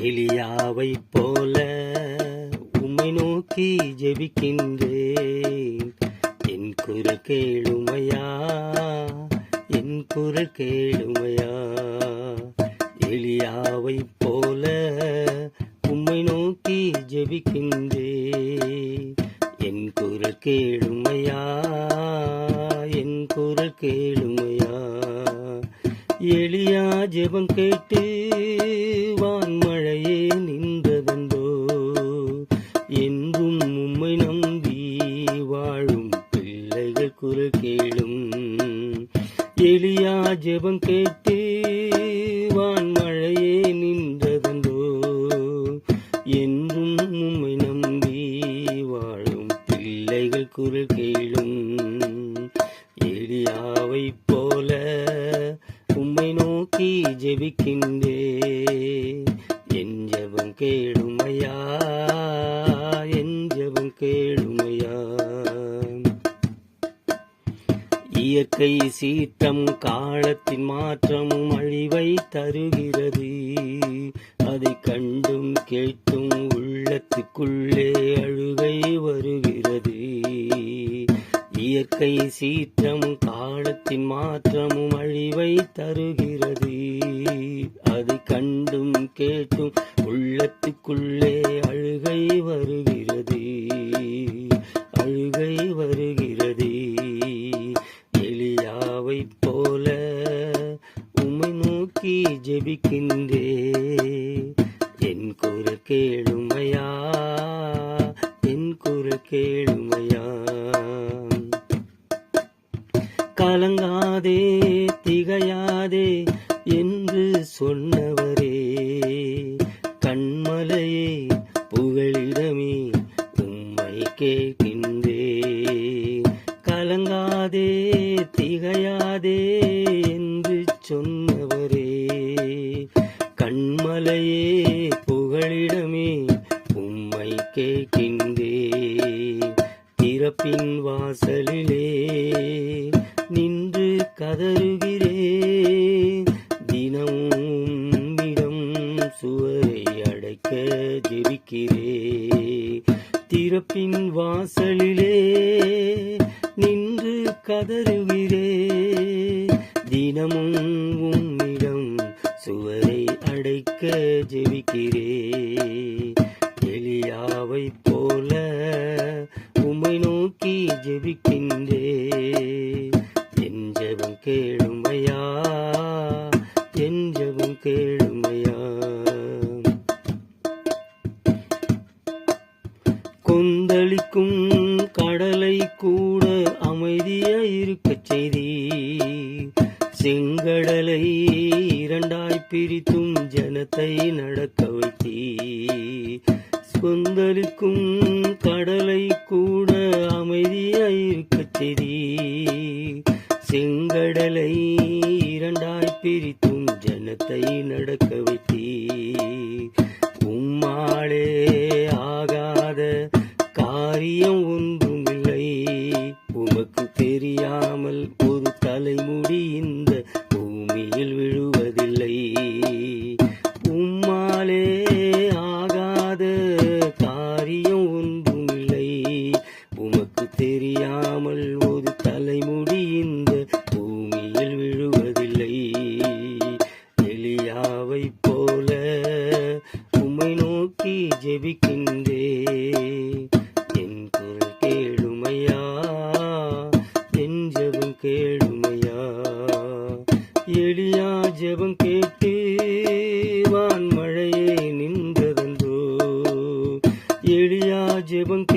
எலியாவை போல உம்மை நோக்கி ஜெபிக்கின்றேன். என் குரல் கேளுமையா? என் குரல் கேளுமையா? எலியாவை போல உம்மை நோக்கி ஜெபிக்கின்றேன். என் குரல் கேளுமையா? என் குரல் கேளுமையா? எளியா ஜெபம் கேட்டு வான்ம எளியா ஜெபம் கேட்டு வான்மழையே நின்றதென்றோ என்றும் உம்மை நம்பி வாழும் பிள்ளைகள் குரல் கேளும். எளியாவை போல உம்மை நோக்கி ஜெபிக்கின்றே என் ஜெபம் கேளுமையா என் ஜெபம் கேளுமையா இயற்கை சீற்றம் காலத்தின் மாற்றம் அழிவை தருகிறது. அதை கண்டும் கேட்டும் உள்ளத்துக்குள்ளே அழுகை வருகிறது. இயற்கை சீற்றம் காலத்தின் மாற்றமும் அழிவை தருகிறது. அது கண்டும் கேட்டும் உள்ளத்துக்குள்ளே அழுகை வருகிறது. எலியாவைப் போல உம்மை நோக்கி ஜெபிக்கின்றே. என் குர கேளுமையா? என் குர கேளுமையா? கலங்காதே திகையாதே என்று சொன்னவரே. கண்மலையே புகழிடமே உம்மை கேட்கின்றே. கலங்காதே திகையாதே என்று சொன்னவரே. கண்மலையே புகழிடமே உம்மை கேட்கின்றே. திறப்பின் வாசலிலே நின்று கதறுகிறே. தினமும் இடம் சுவரை அடைக்க ஜெபிக்கிறே. திறப்பின் வாசலிலே நின்று கதறுகிறே தினமும் உன்னிடம் சுவரை அடைக்க ஜெபிக்கிறே. எலியாவைப் போல உம்மை நோக்கி ஜெபிக்கின்றே. கடலை கூட அமைதியாய் இருக்கச் செய்தி செங்கடலை இரண்டாய் பிரித்தும் ஜனத்தை நடக்க வைத்தி கொந்தளிக்கும் கடலை கூட 집은